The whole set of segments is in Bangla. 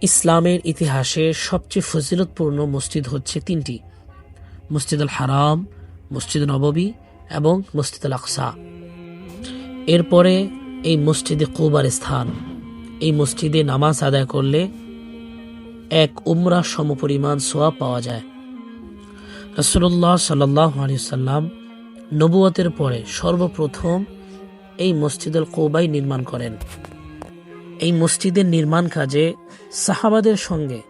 ইসলামের ইতিহাসে সবচেয়ে ফজিলতপূর্ণ মসজিদ হচ্ছে তিনটি। মসজিদ আল হারাম মসজিদ নববী এবং মসজিদ আল আকসা। এরপরে এই মসজিদে কুবার স্থান। এই মসজিদে নামাজ আদায় করলে এক উমরা সমপরিমাণ সোয়া পাওয়া যায়। রসুল্লাহ সাল্লাহ সাল্লাম নবুয়তের পরে সর্বপ্রথম এই মসজিদুল কৌবাই নির্মাণ করেন। এই মসজিদের নির্মাণ কাজে সাহাবাদের সঙ্গে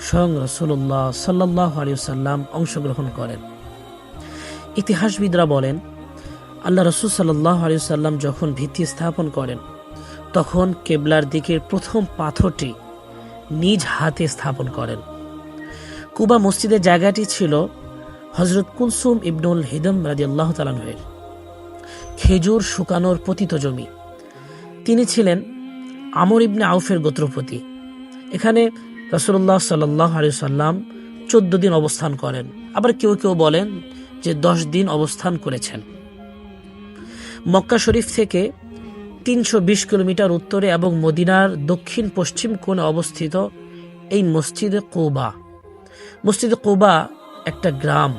স্বয়ং রসুল্লাহ সাল্লাহ সাল্লাম অংশগ্রহণ করেন। ইতিহাসবিদরা বলেন, আল্লাহ রসুল সাল্লাহ সাল্লাম যখন ভিত্তি স্থাপন করেন, তখন কেবলার দিকের প্রথম পাথরটি নিজ হাতে স্থাপন করেন। কুবা মসজিদের জায়গাটি ছিল হজরত কুলসুম ইবনুল হিদম রাজি আল্লাহ তালানহের খেজুর শুকানোর পতিত জমি। তিনি ছিলেন আমর ইবনে আউফের গোত্রপতি। এখানে রসুল্লাহ সাল্লাহ আলি সাল্লাম চোদ্দ দিন অবস্থান করেন। আবার কেউ কেউ বলেন যে দশ দিন অবস্থান করেছেন। মক্কা শরীফ থেকে তিনশো বিশ কিলোমিটার উত্তরে এবং মদিনার দক্ষিণ পশ্চিম কোণে অবস্থিত এই মসজিদে কৌবা। মসজিদে কৌবা একটা গ্রাম।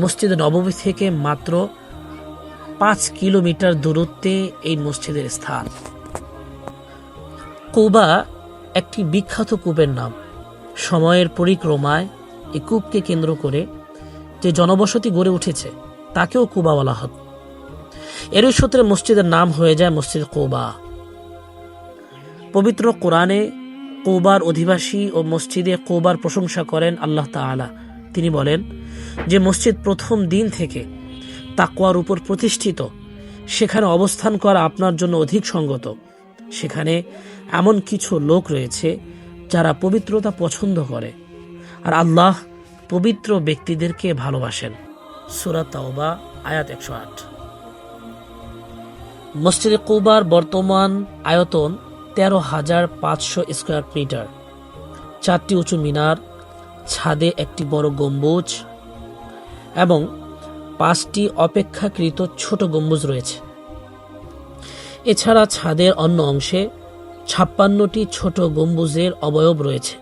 মসজিদে নবমী থেকে মাত্র পাঁচ কিলোমিটার দূরত্বে এই মসজিদের স্থান। কৌবা একটি বিখ্যাত কূপের নাম। সময়ের পরিক্রমায় এ কূপকে কেন্দ্র করে যে জনবসতি গড়ে উঠেছে, তাকেও কুবা বলা হত এরই সূত্রে মসজিদের নাম হয়ে যায় মসজিদ কৌবা। পবিত্র কোরআনে কৌবার অধিবাসী ও মসজিদে কৌবার প্রশংসা করেন আল্লাহ তাআলা। তিনি বলেন, যে মসজিদ প্রথম দিন থেকে তাকওয়ার উপর প্রতিষ্ঠিত, সেখানে অবস্থান করা আপনার জন্য অধিক সঙ্গত। সেখানে এমন কিছু লোক রয়েছে যারা পবিত্রতা পছন্দ করে। আর আল্লাহ পবিত্র ব্যক্তিদেরকে ভালোবাসেন। সুরাত তাওবা, আয়াত একশো আট। মসজিদে কৌবার বর্তমান আয়তন তেরো হাজার পাঁচশো স্কোয়ার মিটার। চারটি উঁচু মিনার, ছাদে একটি বড় গম্বুজ এবং পাঁচটি অপেক্ষাকৃত ছোট গম্বুজ রয়েছে। এছাড়া ছাদের অন্য অংশে ছাপ্পান্নটি ছোট গম্বুজের অবয়ব রয়েছে।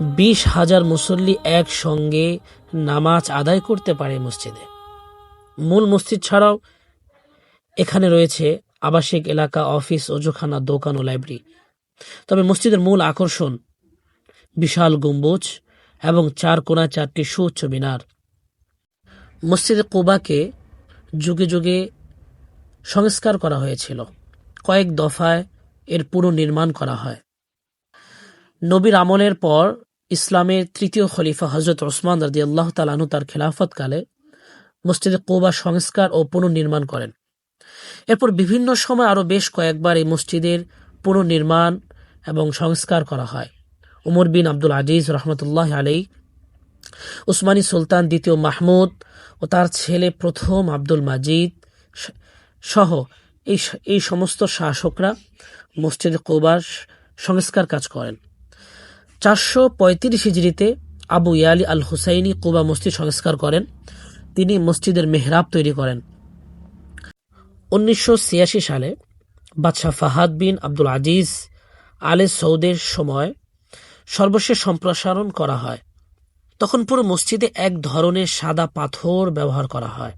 বিশ হাজার মুসল্লি একসঙ্গে নামাজ আদায় করতে পারে মসজিদে। মূল মসজিদ ছাড়াও এখানে রয়েছে আবাসিক এলাকা, অফিস, ওজুখানা, দোকান ও লাইব্রেরি। তবে মসজিদের মূল আকর্ষণ বিশাল গম্বুজ এবং চার কোনা চারটি সুউচ্চ মিনার। মসজিদে কোবাকে যুগে যুগে সংস্কার করা হয়েছিল। কয়েক দফায় এর পুনর্নির্মাণ করা হয়। নবীর আমলের পর ইসলামের তৃতীয় খলিফা হজরত ওসমান রাজি আল্লাহ তালানু তার খেলাফতকালে মসজিদে কোবা সংস্কার ও পুনর্নির্মাণ করেন। এরপর বিভিন্ন সময় আরও বেশ কয়েকবার এই মসজিদের পুনর্নির্মাণ এবং সংস্কার করা হয়। উমর বিন আব্দুল আজিজ রহমতুল্লাহ আলী উসমানী সুলতান দ্বিতীয় মাহমুদ ও তার ছেলে প্রথম আব্দুল মাজিদ সহ এই এই সমস্ত শাসকরা মসজিদ কৌবার সংস্কার কাজ করেন। চারশো পঁয়ত্রিশ হিজড়িতে আবু ইয়ালি আল হুসাইনি কুবা মসজিদ সংস্কার করেন। তিনি মসজিদের মেহরাব তৈরি করেন। উনিশশো ছিয়াশি সালে বাদশাহ ফাহাদ বিন আব্দুল আজিজ আলে সৌদের সময় সর্বশেষ সম্প্রসারণ করা হয়। তখন পুরো মসজিদে এক ধরনের সাদা পাথর ব্যবহার করা হয়।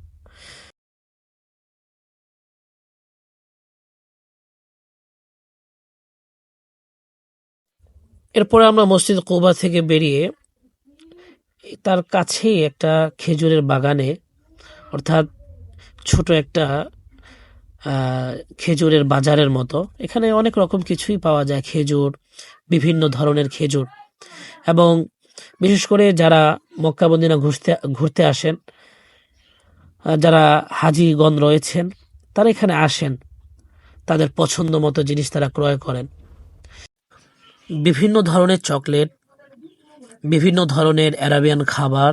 এরপরে আমরা মসজিদ কৌবা থেকে বেরিয়ে তার কাছেই একটা খেজুরের বাগানে, অর্থাৎ ছোট একটা খেজুরের বাজারের মতো। এখানে অনেক রকম কিছুই পাওয়া যায়, খেজুর, বিভিন্ন ধরনের খেজুর। এবং বিশেষ করে যারা মক্কাবন্দিনা ঘুরতে ঘুরতে আসেন যারা হাজিগণ রয়েছেন, তারা এখানে আসেন। তাদের পছন্দ মতো জিনিস তারা ক্রয় করেন। বিভিন্ন ধরনের চকলেট, বিভিন্ন ধরনের অ্যারাবিয়ান খাবার,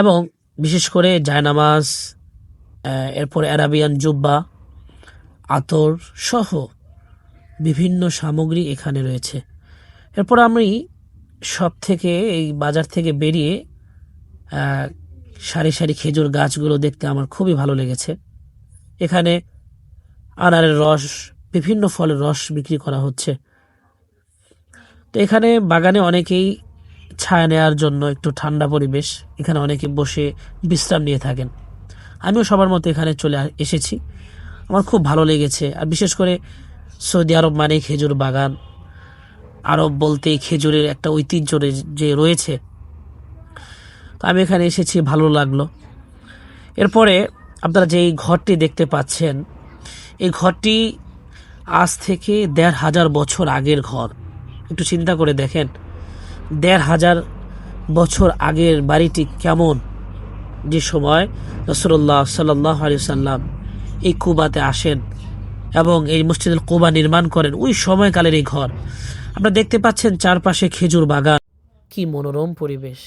এবং বিশেষ করে জায়নামাজ এরপর অ্যারাবিয়ান জুব্বা, আতর সহ বিভিন্ন সামগ্রী এখানে রয়েছে। এরপর আমি সব থেকে এই বাজার থেকে বেরিয়ে সারি সারি খেজুর গাছগুলো দেখতে আমার খুবই ভালো লেগেছে। এখানে আনারের রস, বিভিন্ন ফলের রস বিক্রি করা হচ্ছে। তো এখানে বাগানে অনেকেই ছায়া নেওয়ার জন্য একটু ঠান্ডা পরিবেশ, এখানে অনেকে বসে বিশ্রাম নিয়ে থাকেন। আমিও সবার মতো এখানে চলে এসেছি। আমার খুব ভালো লেগেছে। আর বিশেষ করে সৌদি আরব মানে খেজুর বাগান। আরব বলতে খেজুরের একটা ঐতিহ্য যে রয়েছে। তো আমি এখানে এসেছি, ভালো লাগল। এরপরে আপনারা যে ঘরটি দেখতে পাচ্ছেন, এই ঘরটি আজ থেকে দেড় হাজার বছর আগের ঘর। একটু চিন্তা করে দেখেন। দেড় হাজার বছর আগের বাড়িটি কেমন? যে সময় রসুল্লাহ সাল্লাহ আলি সাল্লাম এই কুবাতে আসেন এবং এই মসজিদের কুবা নির্মাণ করেন, ওই সময়কালের এই ঘর। আপনারা দেখতে পাচ্ছেন চারপাশে খেজুর বাগান। কি মনোরম পরিবেশ।